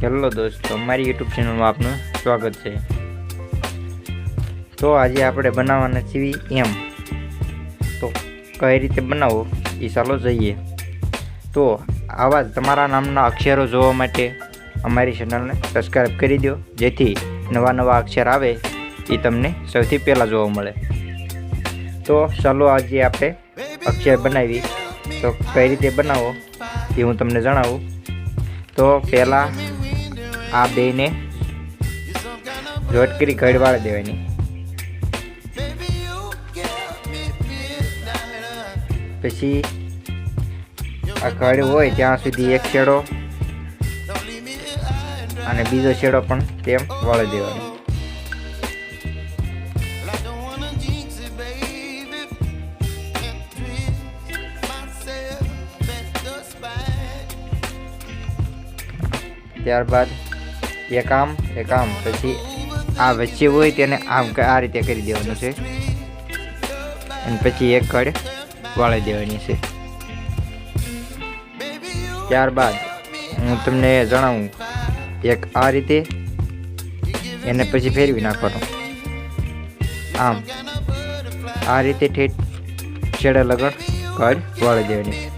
Hello દોસ્તો મારી YouTube ચેનલમાં આપનું સ્વાગત છે. તો આજે આપણે બનાવવાના છીએ એમ. તો કઈ રીતે બનાવો એ ચાલો જઈએ. તો આવા તમારા નામના અક્ષરો જોવા માટે અમારી ચેનલને સબસ્ક્રાઈબ કરી દો, જેથી નવા નવા અક્ષર આવે એ તમને સૌથી પહેલાં જોવા મળે. તો ચાલો આજે આપણે અક્ષર બનાવી તો કઈ રીતે બનાવો એ હું તમને જણાવું. તો પહેલાં આ બેને જોટ કરી ઘડ વાળી દેવાની. પછી આ ઘડ હોય ત્યાં સુધી એક છેડો અને બીજો છેડો પણ તેમ વાળી દેવાનો. ત્યારબાદ એક આમ એક આમ પછી આ વચ્ચે હોય તેને આમ આ રીતે કરી દેવાનું છે. અને પછી એક કડ વાળી દેવાની છે. ત્યારબાદ હું તમને જણાવું એક આ રીતે એને પછી ફેરવી નાખવાનું. આમ, આ રીતે ઠેઠ છેડા લગણ કડ વાળી દેવાની.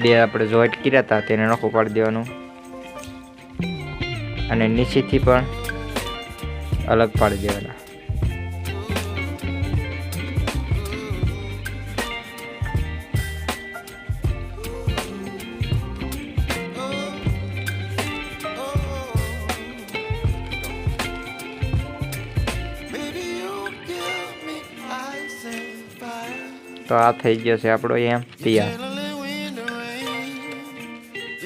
બે આપણે જોઈન્ટ કર્યા હતા, તેને નોખું પાડી દેવાનું. અને નીચેથી પણ અલગ પાડી દેવાના. તો આ થઈ ગયો છે આપણો એમ તૈયાર